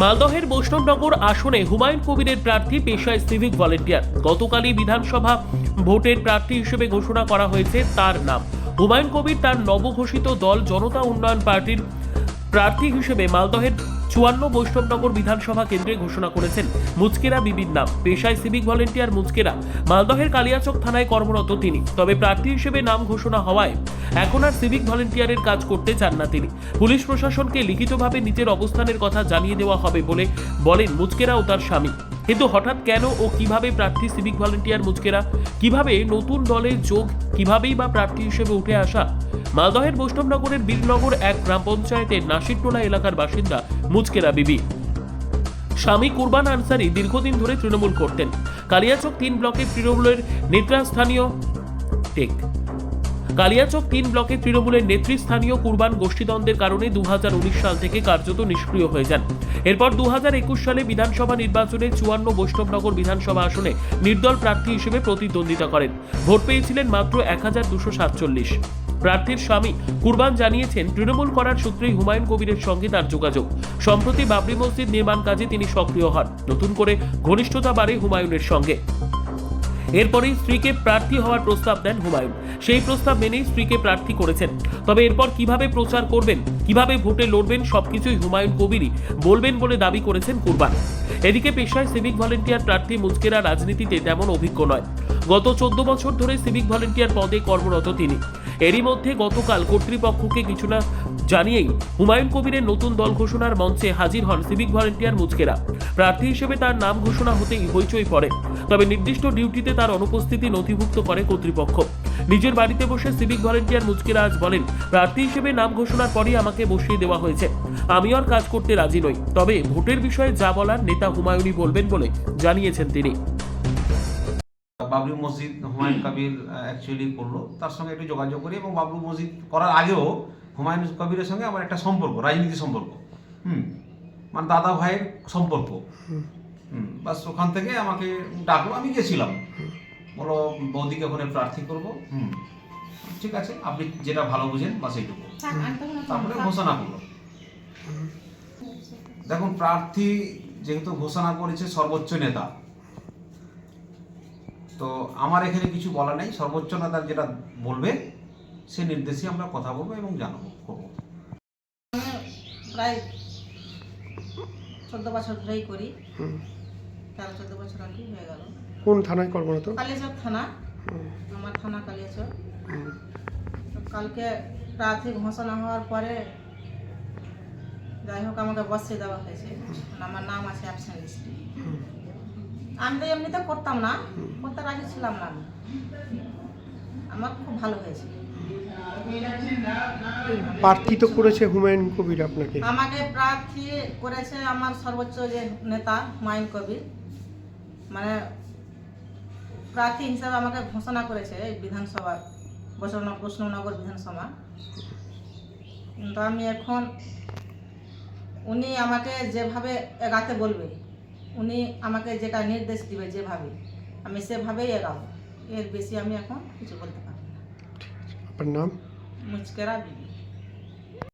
মালদহের বৈষ্ণবনগর আসনে হুমায়ুন কবিরের প্রার্থী পেশায় সিভিক ভলেন্টিয়ার। গতকালই বিধানসভা ভোটের প্রার্থী হিসেবে ঘোষণা করা হয়েছে তার নাম। হুমায়ুন কবির তার নবঘোষিত দল জনতা উন্নয়ন পার্টির প্রার্থী হিসেবে মালদহের চুয়ান্ন বৈষ্ণবনগর বিধানসভা কেন্দ্রে ঘোষণা করেছেন মুচকেরা বিবির নাম। পেশায় সিভিক ভলেন্টিয়ার মুচকেরা। মালদহের কালিয়াচক থানায় কর্মরত তিনি। তবে প্রার্থী হিসেবে নাম ঘোষণা হওয়ায় এখন আর সিভিক ভলেন্টিয়ারের কাজ করতে চান না তিনি। পুলিশ প্রশাসনকে লিখিতভাবে নিজের অবস্থানের কথা জানিয়ে দেওয়া হবে বলে বলেন মুচকেরা ও তার স্বামী। কিন্তু হঠাৎ কেন ও কীভাবে প্রার্থী সিভিক ভলেন্টিয়ার মুচকেরা? কীভাবে নতুন দলে যোগ? কিভাবেই বা প্রার্থী হিসেবে উঠে আসা? মালদহের বৈষ্ণবনগরের বীরনগর এক গ্রাম পঞ্চায়েতের নাসিরটোলা এলাকার বাসিন্দা মুচকেরা বিবি। স্বামী কুরবান আনসারি দীর্ঘদিন ধরে তৃণমূল করতেন। কালিয়াচক তিন ব্লকের তৃণমূলের নেতৃস্থানীয় টেক। কালিয়াচক তিন ব্লকে তৃণমূলের নেতৃস্থানীয় কুরবান গোষ্ঠীদ্বন্দ্বের কারণে দু হাজার উনিশ সাল থেকে কার্যত নিষ্ক্রিয় হয়ে যান। এরপর দু হাজার একুশ সালে বিধানসভা নির্বাচনে চুয়ান্ন বৈষ্ণবনগর বিধানসভা আসনে নির্দল প্রার্থী হিসেবে প্রতিদ্বন্দ্বিতা করেন। ভোট পেয়েছিলেন মাত্র এক হাজার দুশো সাতচল্লিশ। প্রার্থীর স্বামী কুরবান জানিয়েছেন, তৃণমূল করার সূত্রেই হুমায়ুন কবিরের সঙ্গে তার যোগাযোগ। সম্প্রতি বাবরি মসজিদ নির্মাণ কাজে তিনি সক্রিয় হন। নতুন করে ঘনিষ্ঠতা বাড়ে হুমায়ুনের সঙ্গে। এরপরেই স্ত্রীকে প্রার্থী হওয়ার প্রস্তাব দেন হুমায়ুন। সেই প্রস্তাব মেনেই স্ত্রীকে প্রার্থী করেছেন। তবে এরপর কীভাবে প্রচার করবেন, কীভাবে ভোটে লড়বেন, সবকিছুই হুমায়ুন কবিরই বলবেন বলে দাবি করেছেন কুরবান। এদিকে পেশায় সিভিক ভলেন্টিয়ার প্রার্থী মুচকেরা রাজনীতিতে তেমন অভিজ্ঞ নয়। গত চোদ্দ বছর ধরে সিভিক ভলেন্টিয়ার পদে কর্মরত তিনি। এরই মধ্যে গতকাল কর্তৃপক্ষকে কিছু না জানিয়েই হুমায়ুন কবিরের নতুন দল ঘোষণার মঞ্চে হাজির হন সিভিক ভলেন্টিয়ার মুচকেরা প্রার্থী হিসেবে তার নাম ঘোষণা হতেই হইচই পড়ে। তবে নির্দিষ্ট ডিউটিতে তার অনুপস্থিতি নথিভুক্ত করে কর্তৃপক্ষ। নিজের বাড়িতে বসে সিভিক ভলেন্টিয়ার মুচকেরা আজ বলেন, প্রার্থী হিসেবে নাম ঘোষণার পরই আমাকে বসিয়ে দেওয়া হয়েছে। আমি আর কাজ করতে রাজি নই। তবে ভোটের বিষয়ে যা বলার নেতা হুমায়ুনই বলবেন বলে জানিয়েছেন তিনি। বাবরি মসজিদ হুমায়ুন কবির অ্যাকচুয়ালি করল। তার সঙ্গে একটু যোগাযোগ করি এবং বাবরি মসজিদ করার আগেও হুমায়ুন কবিরের সঙ্গে আমার একটা সম্পর্ক রাজনীতি সম্পর্ক। হুম মানে দাদা ভাইয়ের সম্পর্ক। হুম। বাস ওখান থেকে আমাকে ডাকলো আমি গেছিলাম। বলো বৌদিকে ওখানে প্রার্থী করব। হুম ঠিক আছে আপনি যেটা ভালো বুঝেন বাস এইটুকু। তারপরে ঘোষণা করল। দেখুন প্রার্থী যেহেতু ঘোষণা করেছে সর্বোচ্চ নেতা তো আমার এখানে কিছু বলা নেই। সর্বোচ্চ নেতা যেটা বলবে সে নির্দেশে আমরা কথা বলব এবং জানাব করব। প্রায় চোদ্দ বছর ধরেই করি। তেরো চোদ্দ বছর আর কি হয়ে গেল। কোন থানায় কর্মরত কালিয়াচক থানা। আমার থানা কালিয়াচক। তো কালকে প্রার্থী ঘোষণা হওয়ার পরে যাই হোক আমাকে বসিয়ে দেওয়া হয়েছে। আমার নাম আছে অ্যাবসেন্ট লিস্টে। আমি তো এমনিতে করতাম না করতে রাজি ছিলাম না আমি। আমার খুব ভালো হয়েছে। প্রার্থী তো করেছে হুমায়ুন কবির আপনাকে? আমাকে প্রার্থী করেছে আমার সর্বোচ্চ যে নেতা হুমায়ুন কবির। মানে প্রার্থী হিসাবে আমাকে ঘোষণা করেছে এই বিধানসভা বৈষ্ণব বৈষ্ণবনগর বিধানসভা। কিন্তু আমি এখন উনি আমাকে যেভাবে এগাতে বলবে উনি আমাকে যেটা নির্দেশ দিবে যেভাবে আমি সেভাবেই এগাবো। এর বেশি আমি এখন কিছু বলতে পারব না। আপনার নাম? মুচকেরা বিবি।